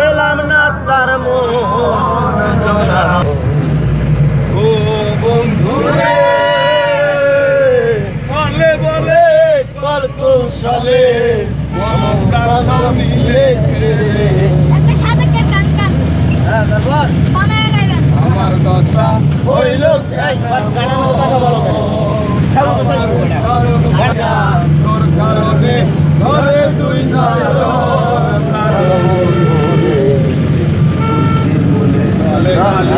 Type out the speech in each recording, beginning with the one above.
এলাম না তার ও বন্ধু রে সালে বলে কল মমতার হ্যাঁ তারপর বানায় গাইবেন আমার দশা হইল একবার গানের কথা বলো কেন তোর কারণে ঘরে দুই নয়ন কালে কালিয়া আমি পেলাম না তোর মন সোনা গাড়ি যেমন চলল রে গান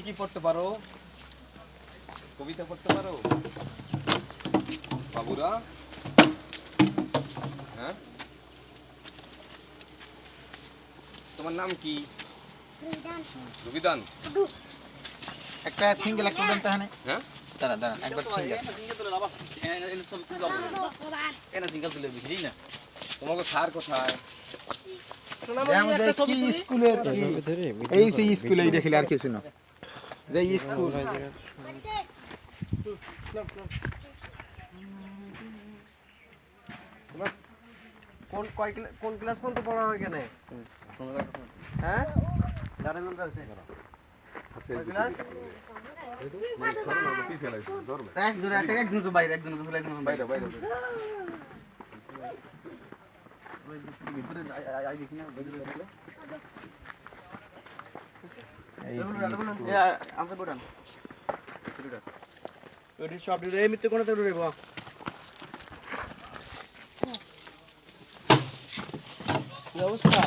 কি কি পড়তে পারো কবিতা পড়তে পারো বাবুরা হ্যাঁ তোমার নাম কি? রবিদান। একটা সিঙ্গেল একটা দেন তাহলে হ্যাঁ? দাঁড়া দাঁড়া একবার সিঙ্গেল তোমাকে স্যার কোথায়? কি স্কুলে? এই সেই স্কুলে এই দেখিলে আর কিছু না। যে স্কুল কোন কয় কোন ক্লাস পর্যন্ত পড়া হয় এখানে? হ্যাঁ? একজন একজন বাইরে একজন বাইরে বাইরে। অবস্থা?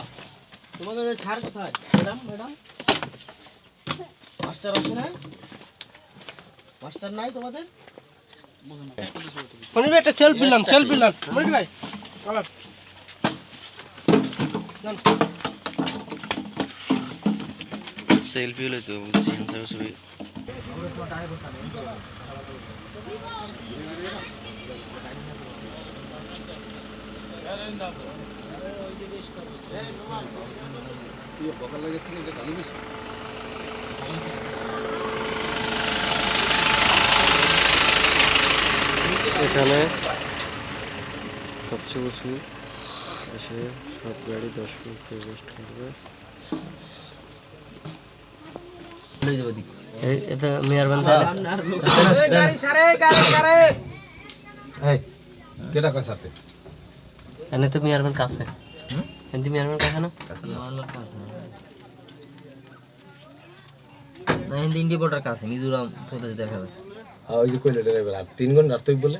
তোমাদের ছাড় কোথায়? Madam madam? মাস্টার আছে না? মাস্টার নাই তোমাদের? ভাই একটা সেলফি নিলাম সেলফি নিলাম ভাই চলার সেলফি হলে তো বুঝছি ছবি এখানে সবচেয়ে উঁচু এসে সব গাড়ি দশ মিনিট রেস্ট করবে। এটা মেয়ার বান্ধা কেটা কয় সাথে? এনে তো মেয়ার বান কাছে এনে মেয়ার বান কাছে না? না। হিন্দি ইন্ডিয়া বর্ডার কাছে মিজোরাম প্রদেশ দেখা যায়। ওই যে কইলে ড্রাইভার আর তিন ঘণ্টা রাত বলে?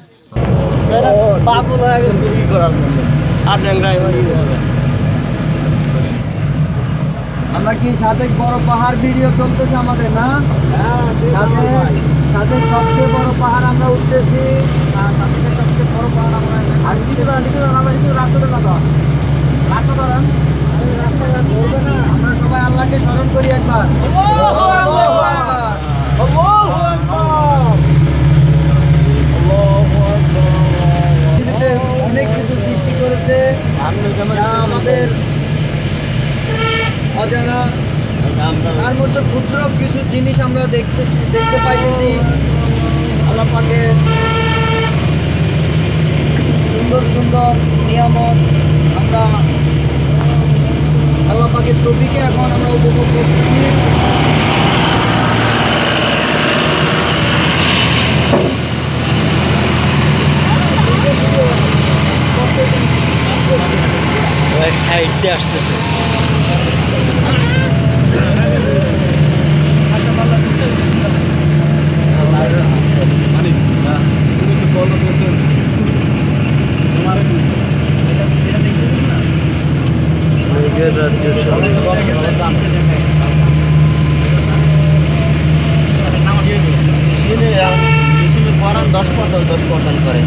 পাগল হয়ে গেছে চুরি করার জন্য আর ল্যাংড়াই যাবে আমরা কি সাথে বড় পাহাড় ভিডিও চলতেছে আমাদের না? সাথে সাজেক সবচেয়ে বড় পাহাড় আমরা উঠতেছি সাজেকের সবচেয়ে বড় পাহাড় আমরা আর কিছু না কিছু আমরা কিছু রাস্তা ধরা রাস্তা ধরেন আমরা সবাই আল্লাহকে স্মরণ করি একবার। অনেক কিছু সৃষ্টি করেছে। আমাদের অজানা। তার মধ্যে ক্ষুদ্র কিছু জিনিস আমরা দেখতেছি, দেখতে পাইতেছি। আল্লাপাকে সুন্দর সুন্দর নিয়ামত আমরা আল্লাপাকে টপিকে এখন আমরা উপভোগ করতেছি সাইড দিয়ে আসতেছে দশ পনেরো দশ প্রদান করে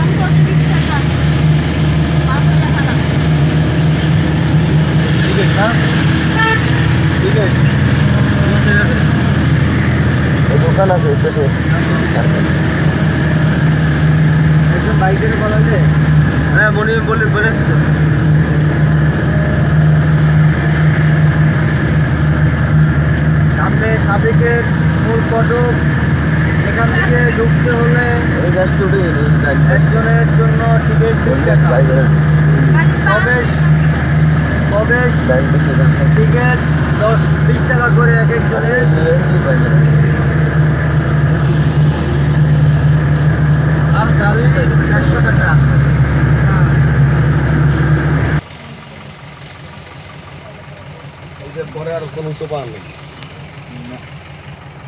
আমি বলতে বিশ টাকা পাঁচ টাকা খারাপ এই দোকান আছে এই পাশে একজন বাইকের বলা যায় হ্যাঁ মনে বলে বলে সামনে সাদেকের মূল ফটক এখান থেকে ঢুকতে হলে একজনের জন্য টিকিট বিশ টাকা প্রবেশ প্রবেশ টিকিট দশ বিশ টাকা করে এক একজনের। আর গাড়ি একশো টাকা। পরে আর কোনো সোপা নেই।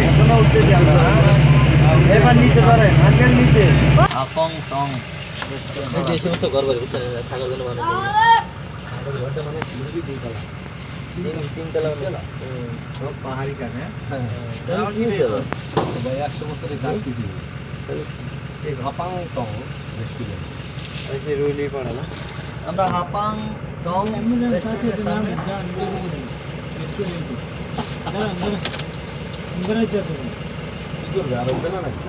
এখনও উঠতেছি আমরা এবার নিচে পারেন আঙ্কেল নিচে আপং টং। এই সমস্ত ঘর বাড়ি থাকার জন্য মানুষ তিনতলা পাহাড়ি কানে ভাই একশো বছরের কাজ কিছু এই হাপাং টং রেস্টুরেন্ট রুইলি পাড়া না আমরা হাপাং টং রেস্টুরেন্টের সামনে কি করবে আর উঠবে না নাকি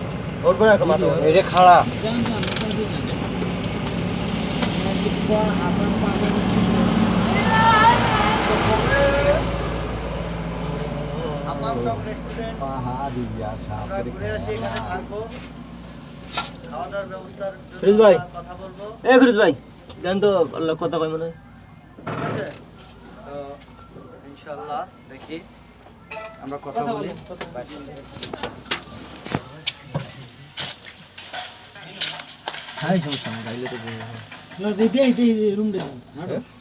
উঠবে না মাত্র এটা খাড়া পাহাড়ি আশা আমরা ঘুরে ফিরোজ ভাই। কথা এ ফিরোজ ভাই জান তো কথা কয় মনে হয়। ঠিক আছে তো দেখি আমরা কথা বলি। হাই সমস্যা নেই গাইলে তো দুইজন না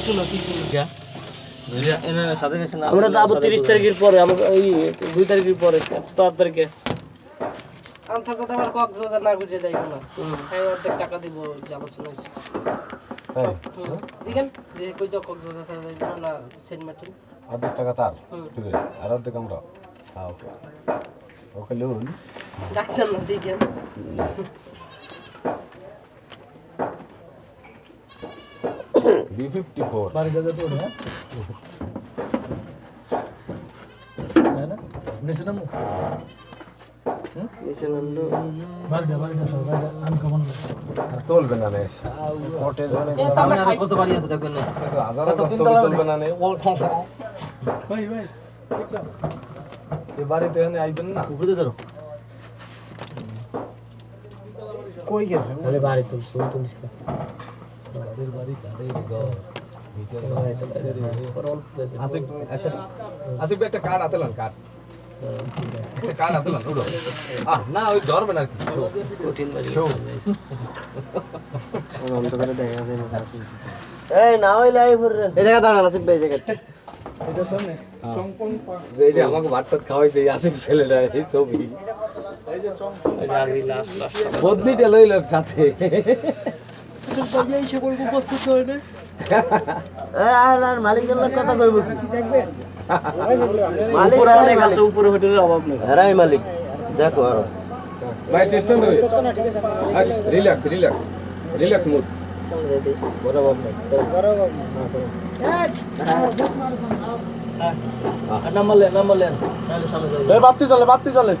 কিছু না কিছু না। আমরা যাব তিরিশ তারিখের পরে আমরা ওই দুই তারিখের পরে চার তারিখে। আনসার কথা আবার কক্সবাজার না ঘুরে যাইব না হ্যাঁ অর্ধেক টাকা দিব যে আলোচনা হয়েছে। দেখেন যে কই যাও কক্সবাজার ছাড়া যাইব না না সেন্ট মার্টিন। অর্ধেক টাকা তার। ঠিক আছে আর অর্ধেক আমরা। হ্যাঁ ওকে। ওকে লোন। ডাক্তার না দেখেন বি ফিফটি ফোর তুলবে না নে কোটে ধরে সামনে আর কত বাড়ি আছে দেখবেন না হাজার হাজার ছবি তুলবে না নে ও এ বাড়িতে এনে আইবেন না উপরে ধরো কই গেছে তাহলে বাড়ি তুল তুল তুলিস না। বাড়ির বাড়ি কাদের ঘর ভিতরে আর অল্প আছে। আসিফ একটা আসিফ একটা কার্ড আতেলাম কার্ড কাটা তুলান উঠো। আহ না ওই ধরবে না আর কি। বাড়ি। দেখা যায় না এই না আই ফুররে এই জায়গা দাঁড়ান আছে এই জায়গা যে এটা আমাকে ভাত টাত খাওয়াইছে আসিফ ছেলেটা এই ছবি। বদনিটা লইল সাথে মালিক দেখো আরও। ভাই টেস্ট না relax relax relax mood number lane number lane তাহলে সামনে যাব বাত্তি চলে বাত্তি চলে